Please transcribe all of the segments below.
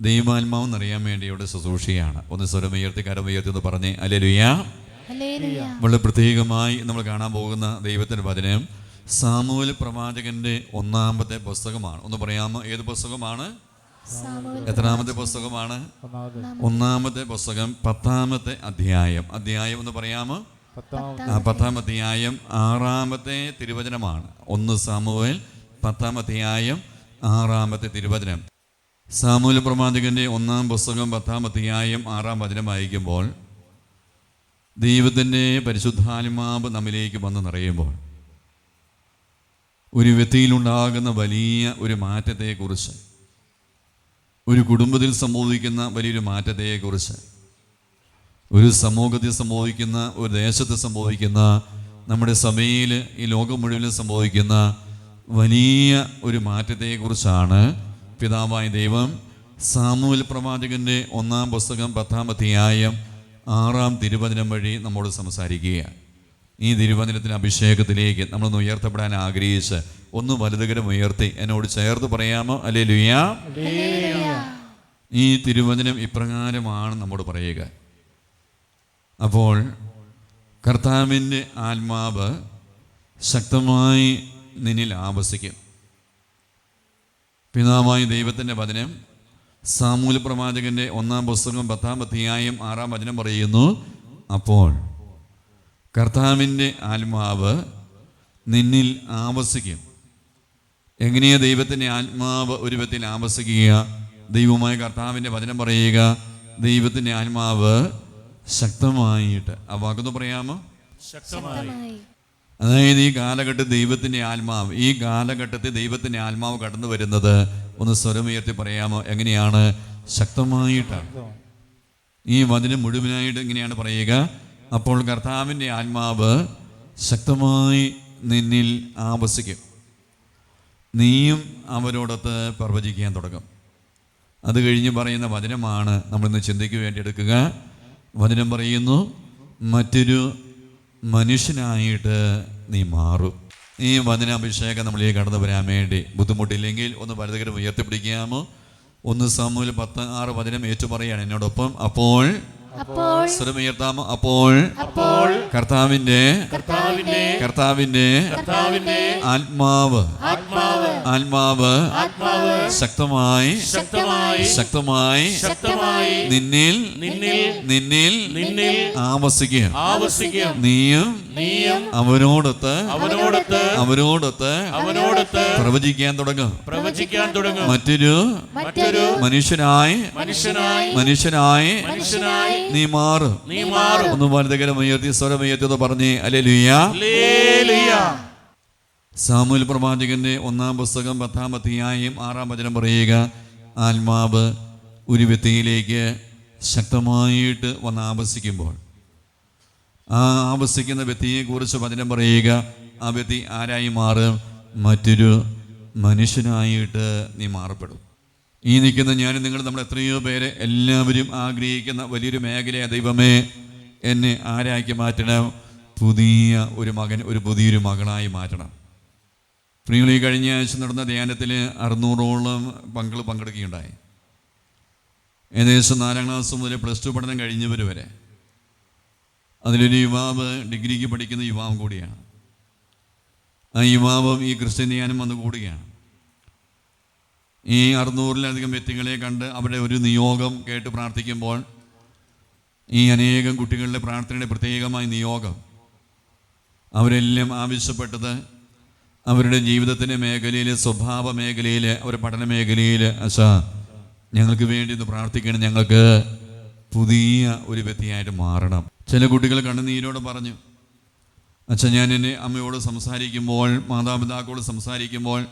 ദൈവാത്മാവെന്ന് അറിയാൻ വേണ്ടി ഇവിടെ ശുശ്രൂഷയാണ്. ഒന്ന് സ്വരം ഉയർത്തി കരം ഉയർത്തി എന്ന് പറഞ്ഞ് അല്ലെലുയ ഹല്ലേലൂയ വളരെ പ്രത്യേകമായി നമ്മൾ കാണാൻ പോകുന്ന ദൈവത്തിന്റെ വചനം സാമൂഹ്യ പ്രവാചകന്റെ ഒന്നാമത്തെ പുസ്തകമാണ്. ഒന്ന് പറയാമോ ഏത് പുസ്തകമാണ്? സാമുവേൽ എത്രാമത്തെ പുസ്തകമാണ്? ഒന്നാമത്തെ. പുസ്തകം പത്താമത്തെ അധ്യായം. അധ്യായം ഒന്ന് പറയാമോ? ആ, പത്താം അധ്യായം ആറാമത്തെ തിരുവചനമാണ്. ഒന്ന് സാമുവേൽ പത്താം അധ്യായം ആറാമത്തെ തിരുവചനം. സാമൂഹ്യ പ്രമാതികന്റെ ഒന്നാം പുസ്തകം പത്താം അധ്യായം ആറാം വചനം വായിക്കുമ്പോൾ ദൈവത്തിന്റെ പരിശുദ്ധാത്മാവ് നമ്മിലേക്ക് വന്ന് നിറയുമ്പോൾ ഒരു വ്യക്തിയിലുണ്ടാകുന്ന വലിയ ഒരു മാറ്റത്തെക്കുറിച്ച് ഒരു കുടുംബത്തിൽ സംഭവിക്കുന്ന വലിയൊരു മാറ്റത്തെക്കുറിച്ച് ഒരു സമൂഹത്തിൽ സംഭവിക്കുന്ന ഒരു ദേശത്ത് സംഭവിക്കുന്ന നമ്മുടെ സഭയിൽ ഈ ലോകം മുഴുവനും സംഭവിക്കുന്ന വലിയ ഒരു മാറ്റത്തെക്കുറിച്ചാണ് പിതാവായ ദൈവം സാമൂൽ പ്രവാചകന്റെ ഒന്നാം പുസ്തകം പത്താം അധ്യായം ആറാം തിരുവചനം വഴി നമ്മോട് സംസാരിക്കുകയാണ്. ഈ തിരുവചനത്തിന് അഭിഷേകത്തിലേക്ക് നമ്മളൊന്ന് ഉയർത്തപ്പെടാൻ ആഗ്രഹിച്ച് ഒന്ന് വലുതുകരം ഉയർത്തി എന്നോട് ചേർത്ത് പറയാമോ? അല്ലേ ലുയാ ഈ തിരുവചനം ഇപ്രകാരമാണ് നമ്മോട് പറയുക. അപ്പോൾ കർത്താവിന്റെ ആത്മാവ് ശക്തമായി നിന്നിൽ ആവസിക്കും. പിതാവായ ദൈവത്തിന്റെ വചനം സാമൂല പ്രവാചകന്റെ ഒന്നാം പുസ്തകം പത്താം അധ്യായം ആറാം വചനം പറയുന്നു. അപ്പോൾ കർത്താവിന്റെ ആത്മാവ് നിന്നിൽ ആവസിക്കും. എങ്ങനെയാ ദൈവത്തിന്റെ ആത്മാവ് ഒരു വിധത്തിൽ ആവസിക്കുക? ദൈവമായ കർത്താവിന്റെ വചനം പറയുക. ദൈവത്തിന്റെ ആത്മാവ് ശക്തമായിട്ട് ആ വാക്കൊന്ന് പറയാമോ? ശക്തമായി. അതായത് ഈ കാലഘട്ടത്തിൽ ദൈവത്തിന്റെ ആത്മാവ് ഈ കാലഘട്ടത്തിൽ ദൈവത്തിന്റെ ആത്മാവ് കടന്നു വരുന്നത് ഒന്ന് സ്വരമുയർത്തി പറയാമോ? എങ്ങനെയാണ്? ശക്തമായിട്ടാണ്. ഈ വചനം മുഴുവനായിട്ട് എങ്ങനെയാണ് പറയുക. അപ്പോൾ കർത്താവിന്റെ ആത്മാവ് ശക്തമായി നിന്നിൽ ആവസിക്കും. നീയും അവരോടൊത്ത് പ്രവചിക്കാൻ തുടങ്ങും. അത് കഴിഞ്ഞ് പറയുന്ന വചനമാണ് നമ്മളിന്ന് ചിന്തയ്ക്ക് വേണ്ടി എടുക്കുക. വചനം പറയുന്നു മറ്റൊരു മനുഷ്യനായിട്ട് നീ മാറും. ഈ വചനാഭിഷേകം നമ്മളിലേക്ക് കടന്നു വരാൻ വേണ്ടി ബുദ്ധിമുട്ടില്ലെങ്കിൽ ഒന്ന് വലതുകരം ഉയർത്തിപ്പിടിക്കാമോ? ഒന്ന് സമൂഹം പത്ത് ആറ് വചനം ഏറ്റുപറയാണ് എന്നോടൊപ്പം. അപ്പോൾ അപ്പോൾ സ്വരമുയർത്താമോ അപ്പോൾ കർത്താവിന്റെ കർത്താവിന്റെ കർത്താവിന്റെ ആത്മാവ് ആത്മാവ് ആത്മാവ് ശക്തമായി ശക്തമായി ശക്തമായി ശക്തമായി നിന്നിൽ നിന്നിൽ നിന്നിൽ നിന്നിൽ ആവസിക്കുക ആവസിക്കുക നീയും നീയും അവരോടൊത്ത് അവനോടൊത്ത് അവരോടൊത്ത് അവനോടൊത്ത് പ്രവചിക്കാൻ തുടങ്ങും. പ്രവചിക്കാൻ തുടങ്ങും. മറ്റൊരു മറ്റൊരു മനുഷ്യനായി മനുഷ്യനായി മനുഷ്യനായി മനുഷ്യനായി നീ മാറും. നീ മാറും. ഒന്ന് വലുതകരം ഉയർത്തി സ്വരം ഉയർത്തി പറഞ്ഞേ അല്ലേ ലുയ്യ സാമൂൽ പ്രവാചകന്റെ ഒന്നാം പുസ്തകം പത്താം അധ്യായം ആറാം വചനം പറയുക ആത്മാവ് ഒരു വ്യക്തിയിലേക്ക് ശക്തമായിട്ട് വന്ന് ആവസിക്കുമ്പോൾ ആ ആവസിക്കുന്ന വ്യക്തിയെക്കുറിച്ച് വചനം പറയുക ആ വ്യക്തി ആരായി മാറും? മറ്റൊരു മനുഷ്യനായിട്ട് നീ മാറപ്പെടും. ഈ നിൽക്കുന്ന ഞാനും നിങ്ങൾ നമ്മൾ എത്രയോ പേരെ എല്ലാവരും ആഗ്രഹിക്കുന്ന വലിയൊരു മേഖലയെ ദൈവമേ എന്നെ ആരാക്കി മാറ്റണം? പുതിയ ഒരു മകൻ ഒരു പുതിയൊരു മകളായി മാറ്റണം. പ്രിയങ്ങൾ ഈ കഴിഞ്ഞ ആഴ്ച നടന്ന ധ്യാനത്തിൽ അറുന്നൂറോളം പങ്കൾ പങ്കെടുക്കുകയുണ്ടായി. ഏകദേശം നാലാം ക്ലാസ് മുതൽ പ്ലസ് ടു പഠനം കഴിഞ്ഞവർ വരെ. അതിലൊരു യുവാവ് ഡിഗ്രിക്ക് പഠിക്കുന്ന യുവാവും കൂടിയാണ്. ആ യുവാവും ഈ ക്രിസ്ത്യൻ ധ്യാനം വന്നു കൂടുകയാണ്. ഈ അറുന്നൂറിലധികം വ്യക്തികളെ കണ്ട് അവരുടെ ഒരു നിയോഗം കേട്ട് പ്രാർത്ഥിക്കുമ്പോൾ ഈ അനേകം കുട്ടികളുടെ പ്രാർത്ഥനയുടെ പ്രത്യേകമായ നിയോഗം അവരെല്ലാം ആവശ്യപ്പെട്ടത് അവരുടെ ജീവിതത്തിന്റെ മേഖലയിൽ സ്വഭാവ മേഖലയിൽ അവരുടെ പഠന മേഖലയിൽ അച്ഛാ ഞങ്ങൾക്ക് വേണ്ടി ഒന്ന് പ്രാർത്ഥിക്കണം. ഞങ്ങൾക്ക് പുതിയ ഒരു വ്യക്തിയായിട്ട് മാറണം. ചില കുട്ടികൾ കണ്ണുനീരോട് പറഞ്ഞു അച്ഛൻ ഞാൻ എന്റെ അമ്മയോട് സംസാരിക്കുമ്പോൾ മാതാപിതാക്കളോട് സംസാരിക്കുമ്പോൾ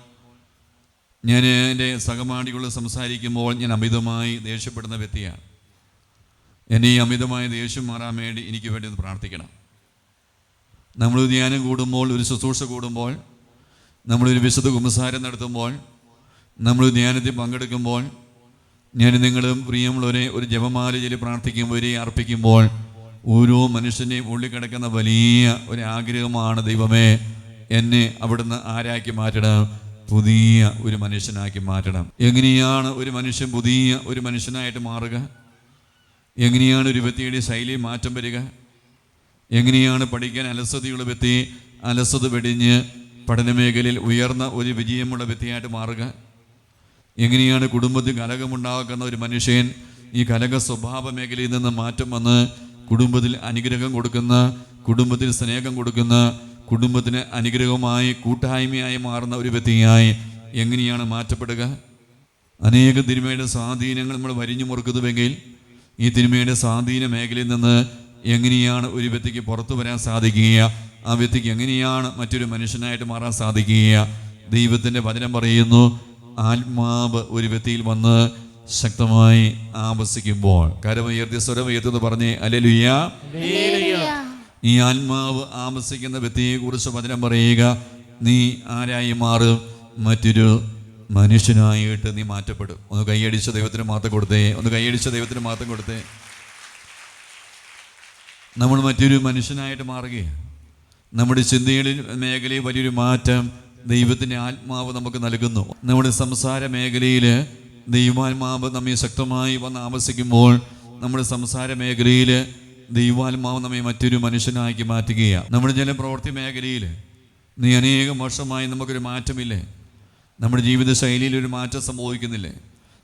ഞാൻ എന്റെ സഹപാഠികളോട് സംസാരിക്കുമ്പോൾ ഞാൻ അമിതമായി ദേഷ്യപ്പെടുന്ന വ്യക്തിയാണ്. എന്റെ ഈ അമിതമായ ദേഷ്യം മാറാൻ വേണ്ടി എനിക്ക് വേണ്ടി ഒന്ന് പ്രാർത്ഥിക്കണം. നമ്മൾ ധ്യാനം കൂടുമ്പോൾ ഒരു ശുശ്രൂഷ കൂടുമ്പോൾ നമ്മളൊരു വിശുദ്ധ കുമ്പസാരം നടത്തുമ്പോൾ നമ്മൾ ധ്യാനത്തിൽ പങ്കെടുക്കുമ്പോൾ ഞാൻ നിങ്ങളും പ്രിയമുള്ളവരെ ഒരു ജപമാല ചൊല്ലി പ്രാർത്ഥിക്കുമ്പോൾ ഒരേ അർപ്പിക്കുമ്പോൾ ഓരോ മനുഷ്യന്റെയും ഉള്ളിൽ കിടക്കുന്ന വലിയ ഒരു ആഗ്രഹമാണ് ദൈവമേ എന്നെ അവിടുന്ന് ആരാക്കി മാറ്റണം പുതിയ ഒരു മനുഷ്യനാക്കി മാറ്റണം. എങ്ങനെയാണ് ഒരു മനുഷ്യൻ പുതിയ ഒരു മനുഷ്യനായിട്ട് മാറുക? എങ്ങനെയാണ് ഒരു വ്യക്തിയുടെ ശൈലി മാറ്റം വരിക? എങ്ങനെയാണ് പഠിക്കാൻ അലസതയുള്ള വ്യക്തി അലസത വെടിഞ്ഞ് പഠനമേഖലയിൽ ഉയർന്ന ഒരു വിജയമുള്ള വ്യക്തിയായിട്ട് മാറുക. എങ്ങനെയാണ് കുടുംബത്തിൽ കലകമുണ്ടാക്കുന്ന ഒരു മനുഷ്യൻ ഈ കലക സ്വഭാവ മേഖലയിൽ നിന്ന് മാറ്റം വന്ന് കുടുംബത്തിൽ അനുഗ്രഹം കൊടുക്കുന്ന കുടുംബത്തിൽ സ്നേഹം കൊടുക്കുന്ന കുടുംബത്തിന് അനുഗ്രഹമായി കൂട്ടായ്മയായി മാറുന്ന ഒരു വ്യക്തിയായി എങ്ങനെയാണ് മാറ്റപ്പെടുക? അനേക തിരുമയുടെ സ്വാധീനങ്ങൾ നമ്മൾ വരിഞ്ഞു മുറുക്കുന്നുവെങ്കിൽ ഈ തിരുമയുടെ സ്വാധീന മേഖലയിൽ നിന്ന് എങ്ങനെയാണ് ഒരു വ്യക്തിക്ക് പുറത്തു വരാൻ സാധിക്കുക? ആ വ്യക്തിക്ക് എങ്ങനെയാണ് മറ്റൊരു മനുഷ്യനായിട്ട് മാറാൻ സാധിക്കുക? ദൈവത്തിന്റെ വചനം പറയുന്നു ആത്മാവ് ഒരു വ്യക്തിയിൽ വന്ന് ശക്തമായി ആവസിക്കുമ്പോൾ. കരമുയർത്തി സ്വരമുയർത്തി പറഞ്ഞേ അലലുയ ഈ ആത്മാവ് ആവസിക്കുന്ന വ്യക്തിയെക്കുറിച്ച് വചനം പറയുക നീ ആരായി മാറും? മറ്റൊരു മനുഷ്യനായിട്ട് നീ മാറ്റപ്പെടും. ഒന്ന് കൈയടിച്ച ദൈവത്തിന് മാത്രം കൊടുത്തേ ഒന്ന് കൈയടിച്ച ദൈവത്തിന് മാത്രം കൊടുത്തേ. നമ്മൾ മറ്റൊരു മനുഷ്യനായിട്ട് മാറുകയാണ്. നമ്മുടെ ചിന്തയിൽ മേഖലയിൽ വലിയൊരു മാറ്റം ദൈവത്തിന്റെ ആത്മാവ് നമുക്ക് നൽകുന്നു. നമ്മുടെ സംസാര മേഖലയിൽ ദൈവാത്മാവ് നമ്മെ ശക്തമായി വന്ന് ആവസിക്കുമ്പോൾ നമ്മുടെ സംസാര മേഖലയിൽ ദൈവാത്മാവ് നമ്മെ മറ്റൊരു മനുഷ്യനാക്കി മാറ്റുകയാണ് നമ്മുടെ ചില പ്രവൃത്തി മേഖലയിൽ നീ അനേകം വർഷമായി നമുക്കൊരു മാറ്റമില്ലേ? നമ്മുടെ ജീവിത ശൈലിയിൽ ഒരു മാറ്റം സംഭവിക്കുന്നില്ലേ?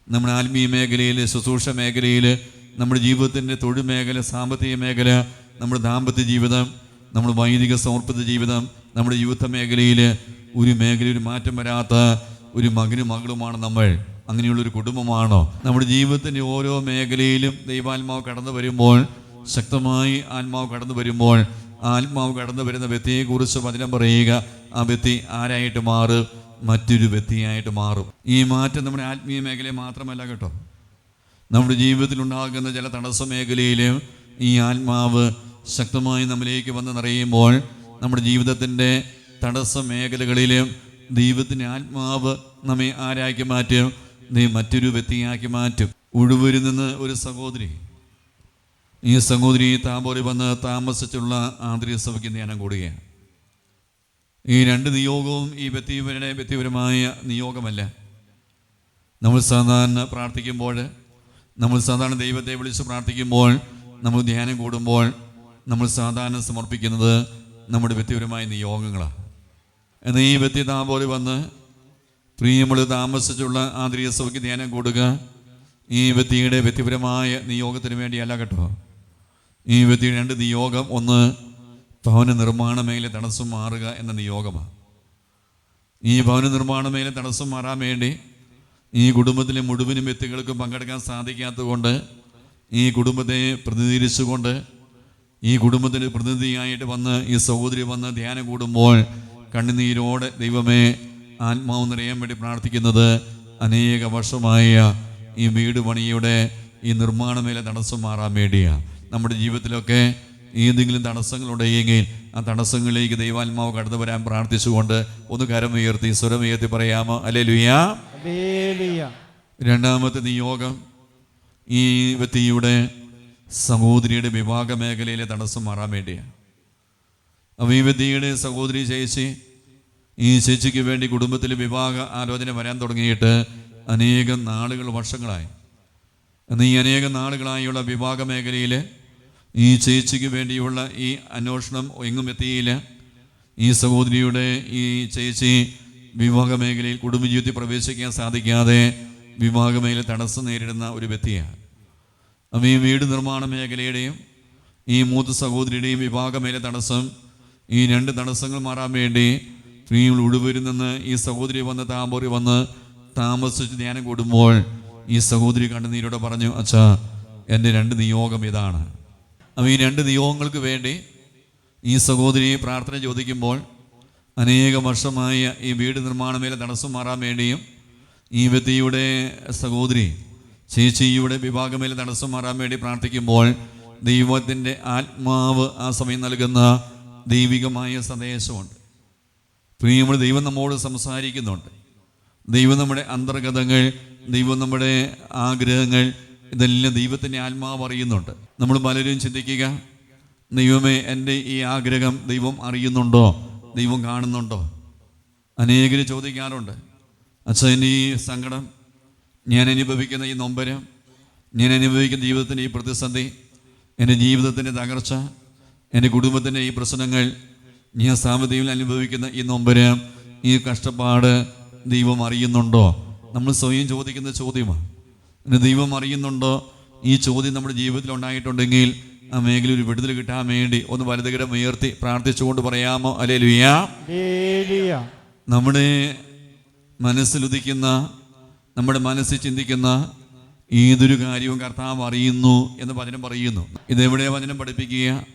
നമ്മുടെ ആത്മീയ മേഖലയിൽ ശുശ്രൂഷ മേഖലയിൽ നമ്മുടെ ജീവിതത്തിന്റെ തൊഴിൽ മേഖല സാമ്പത്തിക മേഖല നമ്മുടെ ദാമ്പത്യ ജീവിതം നമ്മുടെ വൈദിക സമർപ്പിത ജീവിതം നമ്മുടെ യുവത്വ മേഖലയിൽ ഒരു മേഖല ഒരു മാറ്റം വരാത്ത ഒരു മകനും മകളുമാണ് നമ്മൾ. അങ്ങനെയുള്ളൊരു കുടുംബമാണോ? നമ്മുടെ ജീവിതത്തിന്റെ ഓരോ മേഖലയിലും ദൈവാത്മാവ് കടന്നു വരുമ്പോൾ ശക്തമായി ആത്മാവ് കടന്നു വരുമ്പോൾ ആത്മാവ് കടന്നു വരുന്ന വ്യക്തിയെക്കുറിച്ച് വചനം പറയുക ആ വ്യക്തി ആരായിട്ട് മാറും? മറ്റൊരു വ്യക്തിയായിട്ട് മാറും. ഈ മാറ്റം നമ്മുടെ ആത്മീയ മേഖലയിൽ മാത്രമല്ല കേട്ടോ. നമ്മുടെ ജീവിതത്തിൽ ഉണ്ടാകുന്ന ചില തടസ്സ മേഖലയിലും ഈ ആത്മാവ് ശക്തമായി നമ്മിലേക്ക് വന്ന് നിറയുമ്പോൾ നമ്മുടെ ജീവിതത്തിന്റെ തടസ്സ മേഖലകളിലും ദൈവത്തിന്റെ ആത്മാവ് നമ്മെ ആരാക്കി മാറ്റും. നീ മറ്റൊരു വ്യക്തിയാക്കി മാറ്റും. ഉഴുവരിൽ നിന്ന് ഒരു സഹോദരി. ഈ സഹോദരി താമ്പോറി വന്ന് താമസിച്ചുള്ള ആന്തരിക സഭയ്ക്ക് ധ്യാനം കൂടുകയാണ്. ഈ രണ്ട് നിയോഗവും ഈ വ്യക്തിപരുടെ വ്യക്തിപരമായ നിയോഗമല്ല. നമ്മൾ സാധാരണ പ്രാർത്ഥിക്കുമ്പോൾ നമ്മൾ സാധാരണ ദൈവത്തെ വിളിച്ച് പ്രാർത്ഥിക്കുമ്പോൾ നമ്മൾ ധ്യാനം കൂടുമ്പോൾ നമ്മൾ സാധാരണ സമർപ്പിക്കുന്നത് നമ്മുടെ വ്യക്തിപരമായ നിയോഗങ്ങളാണ്. എന്നാൽ ഈ വ്യക്തി താപോലെ വന്ന് പ്രിയമ്മൾ താമസിച്ചുള്ള ആന്തരിക സഭയ്ക്ക് ധ്യാനം കൊടുക്കുക ഈ വ്യക്തിയുടെ വ്യക്തിപരമായ നിയോഗത്തിന് വേണ്ടിയല്ല കേട്ടോ. ഈ വ്യക്തിയുടെ രണ്ട് നിയോഗം ഒന്ന് ഭവന നിർമ്മാണ മേഖല തടസ്സം മാറുക എന്ന നിയോഗമാണ്. ഈ ഭവന നിർമ്മാണ മേഖല തടസ്സം മാറാൻ വേണ്ടി ഈ കുടുംബത്തിലെ മുഴുവനും വ്യക്തികൾക്കും പങ്കെടുക്കാൻ സാധിക്കാത്തതുകൊണ്ട് ഈ കുടുംബത്തെ പ്രതിനിധീകരിച്ചുകൊണ്ട് ഈ കുടുംബത്തിന് പ്രതിനിധിയായിട്ട് വന്ന് ഈ സഹോദരി വന്ന് ധ്യാനം കൂടുമ്പോൾ കണ്ണുനീരോടെ ദൈവമേ ആത്മാവ് നിറയാൻ വേണ്ടി പ്രാർത്ഥിക്കുന്നത് അനേക വർഷമായ ഈ വീട് പണിയുടെ ഈ നിർമ്മാണ മേലെ തടസ്സം മാറാൻ വേണ്ടിയാണ് നമ്മുടെ ജീവിതത്തിലൊക്കെ ഏതെങ്കിലും തടസ്സങ്ങളുണ്ടെങ്കിൽ ആ തടസ്സങ്ങളിലേക്ക് ദൈവാത്മാവ് കടന്നു വരാൻ പ്രാർത്ഥിച്ചുകൊണ്ട് ഒന്ന് കരം ഉയർത്തി സ്വരം ഉയർത്തി പറയാമോ? അല്ലേ ലുയാ രണ്ടാമത്തെ നിയോഗം ഈ വ്യക്തിയുടെ സഹോദരിയുടെ വിവാഹ മേഖലയിലെ തടസ്സം മാറാൻ വേണ്ടിയാണ്. ഈ സഹോദരി ചേച്ചി ഈ ചേച്ചിക്ക് വേണ്ടി കുടുംബത്തിൽ വിവാഹ ആലോചന വരാൻ തുടങ്ങിയിട്ട് അനേകം നാളുകൾ വർഷങ്ങളായി. എന്നാൽ ഈ അനേകം നാളുകളായുള്ള വിവാഹ മേഖലയിൽ ഈ ചേച്ചിക്ക് വേണ്ടിയുള്ള ഈ അന്വേഷണം എങ്ങും എത്തിയില്ല. ഈ സഹോദരിയുടെ ഈ ചേച്ചി വിവാഹ മേഖലയിൽ കുടുംബജീവിതത്തിൽ പ്രവേശിക്കാൻ സാധിക്കാതെ വിവാഹ മേഖല തടസ്സം നേരിടുന്ന ഒരു വ്യക്തിയാണ്. അപ്പം ഈ വീട് നിർമ്മാണ മേഖലയുടെയും ഈ മൂത്ത സഹോദരിയുടെയും വിഭാഗമേലെ തടസ്സം ഈ രണ്ട് തടസ്സങ്ങൾ മാറാൻ വേണ്ടി സ്ത്രീകൾ ഉടുവരിൽ നിന്ന് ഈ സഹോദരി വന്ന് താമ്പോറി വന്ന് താമസിച്ച് ധ്യാനം കൂടുമ്പോൾ ഈ സഹോദരി കണ്ണുനീരോടെ പറഞ്ഞു അച്ഛാ എന്റെ രണ്ട് നിയോഗം ഇതാണ്. അപ്പം ഈ രണ്ട് നിയോഗങ്ങൾക്ക് വേണ്ടി ഈ സഹോദരി പ്രാർത്ഥന ചോദിക്കുമ്പോൾ അനേക വർഷമായ ഈ വീട് നിർമ്മാണ മേലെ തടസ്സം മാറാൻ വേണ്ടിയും ഈ വ്യക്തിയുടെ സഹോദരി ചേച്ചിയുടെ വിഭാഗമേൽ തടസ്സം മാറാൻ വേണ്ടി പ്രാർത്ഥിക്കുമ്പോൾ ദൈവത്തിന്റെ ആത്മാവ് ആ സമയം നൽകുന്ന ദൈവികമായ സന്ദേശമുണ്ട്. പ്രിയമുള്ള ദൈവം നമ്മോട് സംസാരിക്കുന്നുണ്ട്. ദൈവം നമ്മുടെ അന്തർഗതങ്ങൾ ദൈവം നമ്മുടെ ആഗ്രഹങ്ങൾ ഇതെല്ലാം ദൈവത്തിന്റെ ആത്മാവ് അറിയുന്നുണ്ട്. നമ്മൾ പലരും ചിന്തിക്കുക ദൈവമേ എന്റെ ഈ ആഗ്രഹം ദൈവം അറിയുന്നുണ്ടോ? ദൈവം കാണുന്നുണ്ടോ? അനേകർ ചോദിക്കാറുണ്ട് അച്ഛൻ ഈ സങ്കടം ഞാൻ അനുഭവിക്കുന്ന ഈ നൊമ്പരം ഞാൻ അനുഭവിക്കുന്ന ജീവിതത്തിന്റെ ഈ പ്രതിസന്ധി എന്റെ ജീവിതത്തിന്റെ തകർച്ച എന്റെ കുടുംബത്തിന്റെ ഈ പ്രശ്നങ്ങൾ ഞാൻ സാമ്പത്തികം അനുഭവിക്കുന്ന ഈ നൊമ്പരം ഈ കഷ്ടപ്പാട് ദൈവം അറിയുന്നുണ്ടോ? നമ്മൾ സ്വയം ചോദിക്കുന്ന ചോദ്യമാണ്. പിന്നെ ദൈവം അറിയുന്നുണ്ടോ? ഈ ചോദ്യം നമ്മുടെ ജീവിതത്തിൽ ഉണ്ടായിട്ടുണ്ടെങ്കിൽ ആ മേഖല ഒരു വിടുതൽ കിട്ടാൻ വേണ്ടി ഒന്ന് വലുതുകിടം ഉയർത്തി പ്രാർത്ഥിച്ചുകൊണ്ട് പറയാമോ? അല്ലേ ലുയാ. നമ്മുടെ മനസ്സിലുദിക്കുന്ന നമ്മുടെ മനസ്സിൽ ചിന്തിക്കുന്ന ഏതൊരു കാര്യവും കർത്താവ് അറിയുന്നു എന്ന് വചനം പറയുന്നു. ഇതെവിടെ വചനം പഠിപ്പിക്കുക?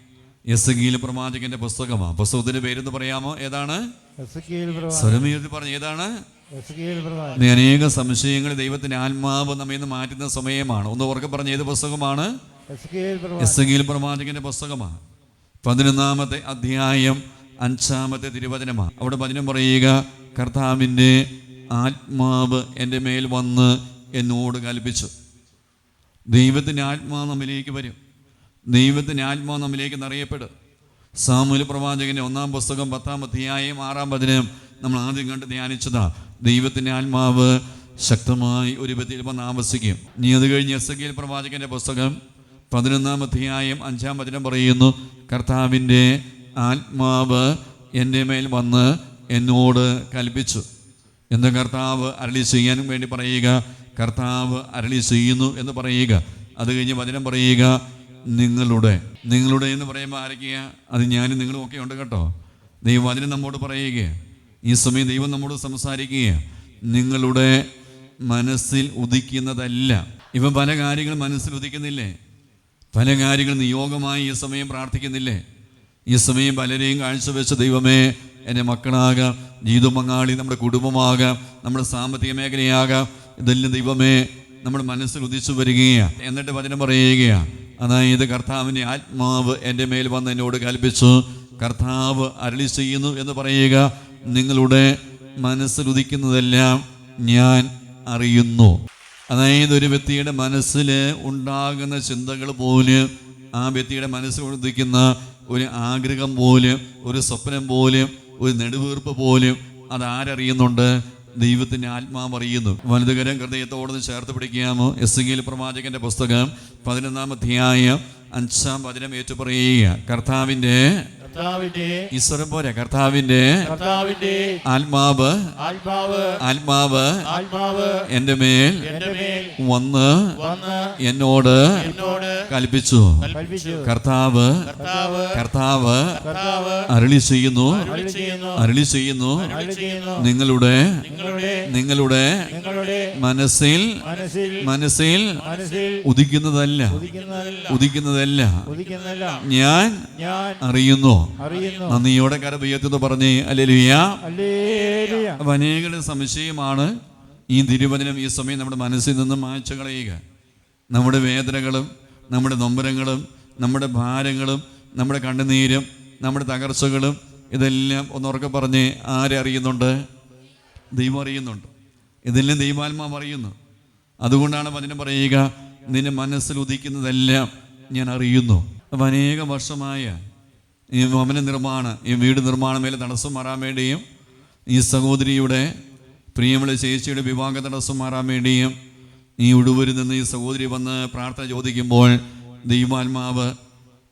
എസ് ഗീൽ പ്രവാചകന്റെ പുസ്തകമാണ് പുസ്തകത്തിന്റെ പേരെന്ന് പറയാമോ? ഏതാണ്? പറഞ്ഞു പ്രവാ- സ്വരമീർത്തി പറഞ്ഞ. ഏതാണ്? അനേക സംശയങ്ങൾ ദൈവത്തിന്റെ ആത്മാവ് നമ്മെ ഇന്ന് മാറ്റുന്ന സമയമാണ്. ഒന്ന് ഉറക്കെ പറഞ്ഞ ഏത് പുസ്തകമാണ്? എസെക്കിയേൽ പ്രവാചകൻ. എസ് ഗീൽ പ്രവാചകന്റെ പുസ്തകമാണ് പതിനൊന്നാമത്തെ അധ്യായം അഞ്ചാമത്തെ തിരുവചനമാണ് അവിടെ വചനം പറയുക കർത്താവിന്റെ ആത്മാവ് എന്റെ മേൽ വന്ന് എന്നോട് കൽപ്പിച്ചു. ദൈവത്തിന്റെ ആത്മാവ് നമ്മിലേക്ക് വരും. ദൈവത്തിന്റെ ആത്മാവ് നമ്മിലേക്ക് നിറയപ്പെടും. സാമൂല പ്രവാചകന്റെ ഒന്നാം പുസ്തകം പത്താം അധ്യായം ആറാം പതിനും നമ്മൾ ആദ്യം കണ്ട് ധ്യാനിച്ചതാ. ദൈവത്തിന്റെ ആത്മാവ് ശക്തമായി ഒരു വ്യക്തിയിൽ വന്ന് ആവസിക്കും. നീ അത് കഴിഞ്ഞ് എസ് കെ പ്രവാചകന്റെ പുസ്തകം പതിനൊന്നാം അധ്യായം അഞ്ചാം വചനം പറയുന്നു കർത്താവിന്റെ ആത്മാവ് എന്റെ മേൽ വന്ന് എന്നോട് കൽപ്പിച്ചു. എന്ന് കർത്താവ് അരളി ചെയ്യാനും വേണ്ടി പറയുക. കർത്താവ് അരളി ചെയ്യുന്നു എന്ന് പറയുക. അത് കഴിഞ്ഞ് വചനം പറയുക. നിങ്ങളുടെ നിങ്ങളുടെ എന്ന് പറയുമ്പോൾ ആരൊക്കെയാ? അത് ഞാനും നിങ്ങളും ഒക്കെ ഉണ്ട് കേട്ടോ. ദൈവം വചനം നമ്മോട് പറയുക. ഈ സമയം ദൈവം നമ്മോട് സംസാരിക്കുക. നിങ്ങളുടെ മനസ്സിൽ ഉദിക്കുന്നതല്ല. ഇവ പല കാര്യങ്ങൾ മനസ്സിൽ ഉദിക്കുന്നില്ലേ? പല കാര്യങ്ങൾ നിയോഗമായി ഈ സമയം പ്രാർത്ഥിക്കുന്നില്ലേ? ഈ സമയം പലരെയും കാഴ്ചവെച്ച ദൈവമേ എന്റെ മക്കളാകാം ജീവിത നമ്മുടെ കുടുംബമാകാം നമ്മുടെ സാമ്പത്തിക മേഖലയാകാം. ഇതെല്ലാം ദൈവമേ നമ്മുടെ മനസ്സിൽ ഉദിച്ചു വരികയാണ്. എന്നിട്ട് വചനം പറയുകയാണ്. അതായത് കർത്താവിന്റെ ആത്മാവ് എന്റെ മേൽ വന്ന് എന്നോട് കൽപ്പിച്ചു. കർത്താവ് അരളി ചെയ്യുന്നു എന്ന് പറയുക നിങ്ങളുടെ മനസ്സിൽ ഉദിക്കുന്നതെല്ലാം ഞാൻ അറിയുന്നു. അതായത് ഒരു വ്യക്തിയുടെ മനസ്സിൽ ഉണ്ടാകുന്ന ചിന്തകൾ പോലും ആ വ്യക്തിയുടെ മനസ്സിൽ ഉദിക്കുന്ന ഒരു ആഗ്രഹം പോലും ഒരു സ്വപ്നം പോലും ഒരു നെടുവീർപ്പ് പോലും അത് ആരറിയുന്നുണ്ട് ദൈവത്തിന്റെ ആത്മാവ് അറിയുന്നു. വലുതുകരം ഹൃദയത്തോടൊന്ന് ചേർത്ത് പിടിക്കാമോ എസ് എങ്കിൽ പ്രവാചകന്റെ പുസ്തകം പതിനൊന്നാം അധ്യായം അഞ്ചാം വചനം ഏറ്റുപറയുക. കർത്താവിന്റെ കർത്താവിന്റെ ഈശ്വരം പോരെ. കർത്താവിന്റെ കർത്താവിന്റെ ആത്മാവ് ആത്മാവ് ആത്മാവ് എന്റെ മേൽ വന്ന് വന്ന് എന്നോട് എന്നോട് കൽപ്പിച്ചു. കർത്താവ് കർത്താവ് അരളി ചെയ്യുന്നു. അരുളി ചെയ്യുന്നു. നിങ്ങളുടെ നിങ്ങളുടെ മനസ്സിൽ മനസ്സിൽ ഉദിക്കുന്നതല്ല. ഉദിക്കുന്നതല്ല. ഞാൻ അറിയുന്നു. നന്ദിയോടെ കരപയ്യത്തെന്ന് പറഞ്ഞ് അല്ലെലുയ്യ ഹല്ലേലൂയ അപ്പം അനേകരുടെ സംശയമാണ് ഈ തിരുവചനം ഈ സമയം നമ്മുടെ മനസ്സിൽ നിന്നും മായച്ചു കളയുക. നമ്മുടെ വേദനകളും നമ്മുടെ നൊമ്പരങ്ങളും നമ്മുടെ ഭാരങ്ങളും നമ്മുടെ കണ്ണുനീരും നമ്മുടെ തകർച്ചകളും ഇതെല്ലാം ഒന്നുറക്കെ പറഞ്ഞ് ആരെ അറിയുന്നുണ്ട്? ദൈവം അറിയുന്നുണ്ട്. ഇതെല്ലാം ദൈവാത്മാവ് അറിയുന്നു അതുകൊണ്ടാണ് വചനം പറയുക നിന്റെ മനസ്സിൽ ഉദിക്കുന്നതെല്ലാം ഞാൻ അറിയുന്നു. അപ്പം അനേക വർഷമായ ഈ ഭവന നിർമ്മാണം ഈ വീട് നിർമ്മാണം മേലെ തടസ്സം മാറാൻ വേണ്ടിയും ഈ സഹോദരിയുടെ പ്രിയമുള്ള ചേച്ചിയുടെ വിവാഹ തടസ്സം മാറാൻ വേണ്ടിയും ഈ ഉടുവരിൽ നിന്ന് ഈ സഹോദരി വന്ന് പ്രാർത്ഥന ചോദിക്കുമ്പോൾ ദൈവാത്മാവ്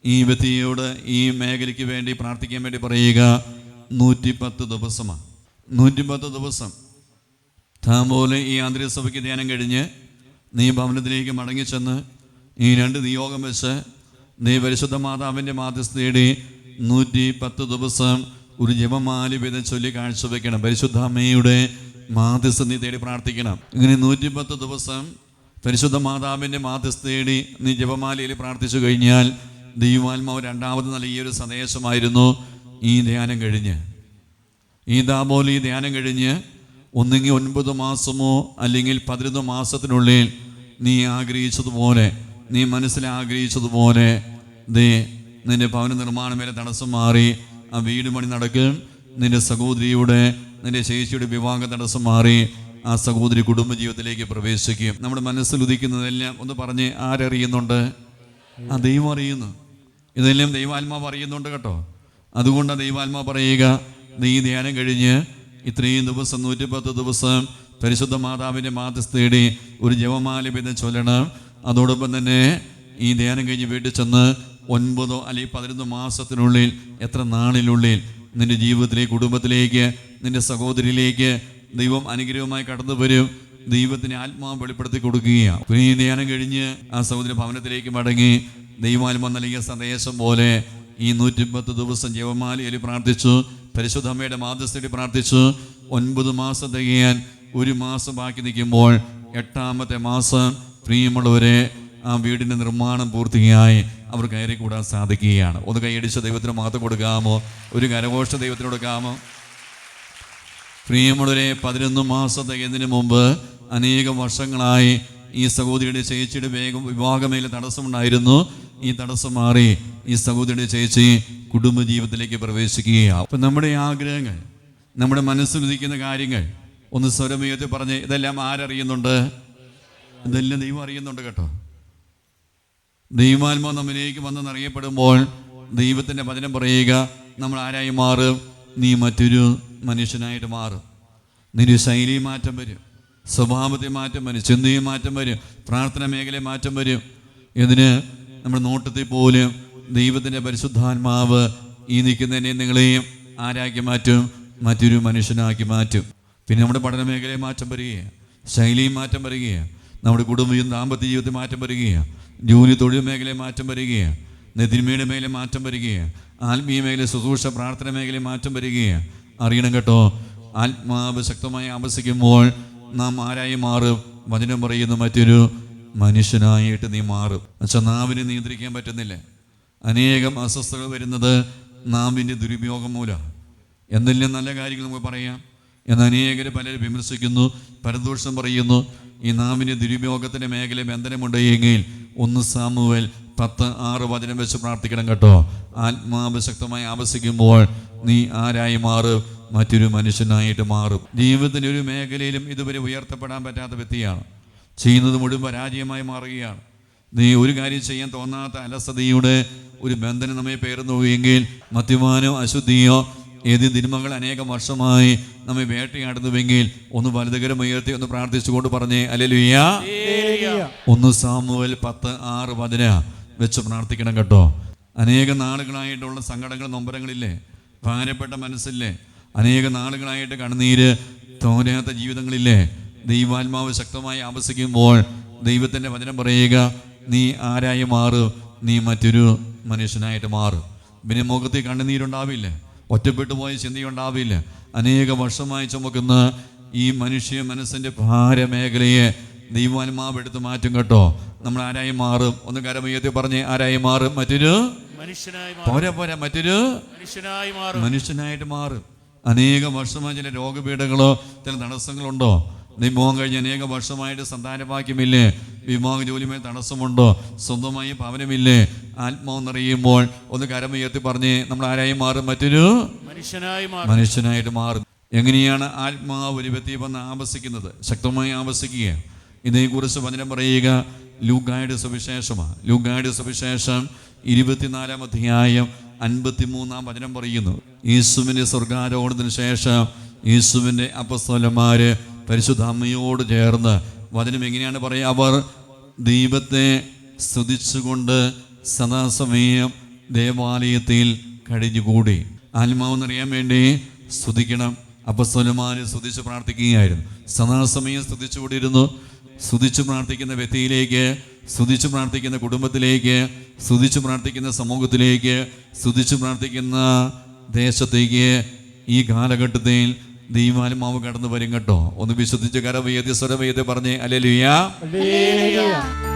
ഈ വ്യക്തിയോട് ഈ മേഖലയ്ക്ക് വേണ്ടി പ്രാർത്ഥിക്കാൻ വേണ്ടി പറയുക നൂറ്റിപ്പത്ത് ദിവസമാണ്. നൂറ്റിപ്പത്ത് ദിവസം. താമ്പോലെ ഈ ആന്തരിക സഭയ്ക്ക് ധ്യാനം കഴിഞ്ഞ് നീ ഭവനത്തിലേക്ക് മടങ്ങിച്ചെന്ന് ഈ രണ്ട് നിയോഗം വെച്ച് നീ പരിശുദ്ധ മാതാവിന്റെ മാധ്യസ്ഥയുടെ നൂറ്റി പത്ത് ദിവസം ഒരു ജപമാലി വീതം ചൊല്ലി കാഴ്ചവെക്കണം. പരിശുദ്ധ അമ്മയുടെ മാധ്യസ്ഥ തേടി പ്രാർത്ഥിക്കണം. ഇങ്ങനെ നൂറ്റി പത്ത് ദിവസം പരിശുദ്ധ മാതാവിന്റെ മാധ്യസ്ഥേടി നീ ജപമാലയിൽ പ്രാർത്ഥിച്ചു കഴിഞ്ഞാൽ ദൈവാത്മാവ് രണ്ടാമത് നൽകിയ ഒരു സന്ദേശമായിരുന്നു ഈ ധ്യാനം കഴിഞ്ഞ്. ഈ ദാബോലി ധ്യാനം കഴിഞ്ഞ് ഒന്നുകിൽ ഒൻപത് മാസമോ അല്ലെങ്കിൽ പതിനൊന്ന് മാസത്തിനുള്ളിൽ നീ ആഗ്രഹിച്ചതുപോലെ നീ മനസ്സിൽ ആഗ്രഹിച്ചതുപോലെ ദേ നിന്റെ ഭവന നിർമ്മാണം വരെ തടസ്സം മാറി ആ വീട് പണി നടക്കും നിന്റെ സഹോദരിയുടെ നിന്റെ ചേച്ചിയുടെ വിവാഹ തടസ്സം മാറി ആ സഹോദരി കുടുംബജീവിതത്തിലേക്ക് പ്രവേശിക്കും. നമ്മുടെ മനസ്സിൽ ഉദിക്കുന്നതെല്ലാം ഒന്ന് പറഞ്ഞ് ആരറിയുന്നുണ്ട്? ആ ദൈവം അറിയുന്നു. ഇതെല്ലാം ദൈവാത്മാവ് അറിയുന്നുണ്ട് കേട്ടോ. അതുകൊണ്ടാണ് ദൈവാത്മാവ് പറയുക നീ ധ്യാനം കഴിഞ്ഞ് ഇത്രയും ദിവസം നൂറ്റിപ്പത്ത് ദിവസം പരിശുദ്ധ മാതാവിന്റെ മാതൃസ്ഥയുടെ ഒരു ജപമാല പിന്നെ ചൊല്ലണം. അതോടൊപ്പം തന്നെ ഈ ധ്യാനം കഴിഞ്ഞ് വീട്ടിൽ ചെന്ന് ഒൻപതോ അല്ലെങ്കിൽ പതിനൊന്ന് മാസത്തിനുള്ളിൽ എത്ര നാളിനുള്ളിൽ നിന്റെ ജീവിതത്തിലേക്ക് കുടുംബത്തിലേക്ക് നിന്റെ സഹോദരിയിലേക്ക് ദൈവം അനുഗ്രഹമായി കടന്നു വരും. ദൈവത്തിന് ആത്മാവ് വെളിപ്പെടുത്തി കൊടുക്കുകയാണ്. പിന്നെ ധ്യാനം കഴിഞ്ഞ് ആ സഹോദര ഭവനത്തിലേക്ക് മടങ്ങി ദൈവാത്മ നൽകിയ സന്ദേശം പോലെ ഈ നൂറ്റിപ്പത്ത് ദിവസം ജീവമാലയിൽ പ്രാർത്ഥിച്ചു പരിശുദ്ധ അമ്മയുടെ മാധ്യസ്ഥയിൽ പ്രാർത്ഥിച്ചു. ഒൻപത് മാസം തികയാൻ ഒരു മാസം ബാക്കി നിൽക്കുമ്പോൾ എട്ടാമത്തെ മാസം പ്രിയമുള്ളവരെ ആ വീടിന്റെ നിർമ്മാണം പൂർത്തിയായി. അവർ കയറി കൂടാൻ സാധിക്കുകയാണ്. ഒന്ന് കൈയടിച്ച് ദൈവത്തിന് മാത്രം കൊടുക്കാമോ? ഒരു കരഘോഷ ദൈവത്തിന് കൊടുക്കാമോ? പ്രിയമുള്ളവരെ പതിനൊന്ന് മാസം തികയുന്നതിന് മുമ്പ് അനേകം വർഷങ്ങളായി ഈ സഹോദരിയുടെ ചേച്ചിയുടെ വേഗം വിവാഹമേലെ തടസ്സമുണ്ടായിരുന്നു. ഈ തടസ്സം മാറി ഈ സഹോദരിയുടെ ചേച്ചി കുടുംബജീവിതത്തിലേക്ക് പ്രവേശിക്കുകയാണ്. അപ്പം നമ്മുടെ ആഗ്രഹങ്ങൾ നമ്മുടെ മനസ്സിലുദിക്കുന്ന കാര്യങ്ങൾ ഒന്ന് സ്വരമയത്തിൽ പറഞ്ഞ് ഇതെല്ലാം ആരറിയുന്നുണ്ട്? ഇതെല്ലാം ദൈവം അറിയുന്നുണ്ട് കേട്ടോ. ദൈവാത്മാ നമ്മിലേക്ക് വന്നെന്നറിയപ്പെടുമ്പോൾ ദൈവത്തിന്റെ വചനം പറയുക നമ്മൾ ആരായി മാറും? നീ മറ്റൊരു മനുഷ്യനായിട്ട് മാറും. നിന്റെ ശൈലി മാറ്റം വരും. സ്വഭാവത്തിൽ മാറ്റം വരും. ചിന്തയിൽ മാറ്റം വരും. പ്രാർത്ഥന മേഖലയിൽ മാറ്റം വരും. ഇതിന് നമ്മുടെ നോട്ടത്തിൽ പോലും ദൈവത്തിന്റെ പരിശുദ്ധാത്മാവ് ഈ നിൽക്കുന്നതിനെ നിങ്ങളെയും ആരാക്കി മാറ്റും മറ്റൊരു മനുഷ്യനാക്കി മാറ്റും. പിന്നെ നമ്മുടെ പഠന മേഖലയിൽ മാറ്റം വരികയാണ്. ശൈലിയും മാറ്റം വരികയാണ്. നമ്മുടെ കുടുംബയും ദാമ്പത്യ ജീവിതത്തിൽ മാറ്റം വരികയാണ്. ജോലി തൊഴിൽ മേഖലയിൽ മാറ്റം വരികയാണ്. നെതിന്മയുടെ മേലെ മാറ്റം വരികയാണ്. ആത്മീയ മേഖല ശുശ്രൂഷ പ്രാർത്ഥന മേഖലയിൽ മാറ്റം വരികയാണ്. അറിയണം കേട്ടോ. ആത്മാവ് ശക്തമായി ആവസിക്കുമ്പോൾ നാം ആരായി മാറും? വചനം പറയുന്ന മറ്റൊരു മനുഷ്യനായിട്ട് നീ മാറും. പക്ഷെ നാവിനെ നിയന്ത്രിക്കാൻ പറ്റുന്നില്ല. അനേകം അസ്വസ്ഥതകൾ വരുന്നത് നാവിന്റെ ദുരുപയോഗം മൂലമാണ് എന്തെല്ലാം നല്ല കാര്യങ്ങൾ നമുക്ക് പറയാം. എന്ന് അനേകർ പലരും വിമർശിക്കുന്നു പരദോഷം പറയുന്നു. ഈ നാവിന്റെ ദുരുപയോഗത്തിന്റെ മേഖല ബന്ധനമുണ്ട് എങ്കിൽ ഒന്ന് സാമുവൽ പത്ത് ആറ് വചനം വെച്ച് പ്രാർത്ഥിക്കണം കേട്ടോ. ആത്മാവ് ശക്തമായി ആവശിക്കുമ്പോൾ നീ ആരായി മാറും? മറ്റൊരു മനുഷ്യനായിട്ട് മാറും. ജീവിതത്തിന്റെ ഒരു മേഖലയിലും ഇതുവരെ ഉയർത്തപ്പെടാൻ പറ്റാത്ത വ്യക്തിയാണ്. ചെയ്യുന്നത് മുഴുവൻ പരാജയമായി മാറുകയാണ്. നീ ഒരു കാര്യം ചെയ്യാൻ തോന്നാത്ത അലസതയുടെ ഒരു ബന്ധനം നമ്മെ പേരുന്നു എങ്കിൽ മദ്യപാനോ അശുദ്ധിയോ ഏത് തിന്മകൾ അനേകം വർഷമായി നമ്മെ വേട്ടയാടുന്നുവെങ്കിൽ ഒന്ന് വലുതുകരം ഉയർത്തി ഒന്ന് പ്രാർത്ഥിച്ചുകൊണ്ട് പറഞ്ഞേ അല്ലെലുയ്യ. ഒന്ന് സാമുവൽ പത്ത് ആറ് പതിന. വെച്ച് പ്രാർത്ഥിക്കണം കേട്ടോ. അനേക നാളുകളായിട്ടുള്ള സങ്കടങ്ങൾ നൊമ്പരങ്ങളില്ലേ? ഭാരപ്പെട്ട മനസ്സില്ലേ? അനേക നാളുകളായിട്ട് കണ്ണുനീര് തോരാത്ത ജീവിതങ്ങളില്ലേ? ദൈവാത്മാവ് ശക്തമായി ആവസിക്കുമ്പോൾ ദൈവത്തിന്റെ വചനം പറയുക നീ ആരായി മാറും? നീ മറ്റൊരു മനുഷ്യനായിട്ട് മാറും. പിന്നെ മുഖത്തിൽ കണ്ണുനീരുണ്ടാവില്ല? ഒറ്റപ്പെട്ടു പോയ ചിന്തയുണ്ടാവില്ല. അനേക വർഷമായി ചുമക്കുന്ന ഈ മനുഷ്യ മനസ്സിന്റെ ഭാരമേഖലയെ ദൈവാത്മാവ് എടുത്ത് മാറ്റും കേട്ടോ. നമ്മൾ ആരായി മാറും? ഒന്ന് കരമയ്യത്തിൽ പറഞ്ഞ് ആരായി മാറും? മറ്റൊരു? പോരാ പോരാ. മറ്റൊരു? മനുഷ്യനായി മാറും. മനുഷ്യനായിട്ട് മാറും. അനേക വർഷമായി ചില രോഗപീഠകളോ ചില തടസ്സങ്ങളുണ്ടോ? വിവാഹം കഴിഞ്ഞ് അനേക വർഷമായിട്ട് സന്താനഭാഗ്യമില്ലേ വിവാഹ ജോലിമേൽ തടസ്സമുണ്ടോ? സ്വന്തമായി ഭവനമില്ലേ? ആത്മാവ് നിറയുമ്പോൾ ഒന്ന് കരമുയർത്തി പറഞ്ഞ് നമ്മൾ ആരായി മാറും? മറ്റൊരു മനുഷ്യനായി മനുഷ്യനായിട്ട് മാറും. എങ്ങനെയാണ് ആത്മാവ് ഒരു വ്യക്തി വന്ന് ആവസിക്കുന്നത്? ശക്തമായി ആവസിക്കുക. ഇതിനെക്കുറിച്ച് വചനം പറയുക. ലൂഗായുടെ സുവിശേഷമാണ്. ലൂഗായുടെ സുവിശേഷം ഇരുപത്തിനാലാം അധ്യായം അൻപത്തിമൂന്നാം വചനം പറയുന്നു. യേശുവിന്റെ സ്വർഗാരോഹണത്തിന് ശേഷം യേശുവിന്റെ അപ്പസ്തലന്മാര് പരിശുദ്ധാമ്മയോട് ചേർന്ന് വചനം എങ്ങനെയാണ് പറയുക അവർ ദൈവത്തെ സ്തുതിച്ചുകൊണ്ട് സദാസമയം ദേവാലയത്തിൽ കഴിഞ്ഞുകൂടി. ആത്മാവെന്നറിയാൻ വേണ്ടി സ്തുതിക്കണം. അപ്പസ്വലമാര് സ്തുതിച്ച് പ്രാർത്ഥിക്കുകയായിരുന്നു. സദാസമയം സ്തുതിച്ചുകൊണ്ടിരുന്നു സ്തുതിച്ച് പ്രാർത്ഥിക്കുന്ന വ്യക്തിയിലേക്ക് സ്തുതിച്ച് പ്രാർത്ഥിക്കുന്ന കുടുംബത്തിലേക്ക് സ്തുതിച്ച് പ്രാർത്ഥിക്കുന്ന സമൂഹത്തിലേക്ക് സ്തുതിച്ച് പ്രാർത്ഥിക്കുന്ന ദേശത്തേക്ക് ഈ കാലഘട്ടത്തിൽ ദൈവാത്മാവ് കടന്നു വരും കേട്ടോ. ഒന്ന് വിശ്വസിച്ച് കരവയ്യതി സ്വരവയ്യതി പറഞ്ഞേ അല്ലെ ഹല്ലേലൂയ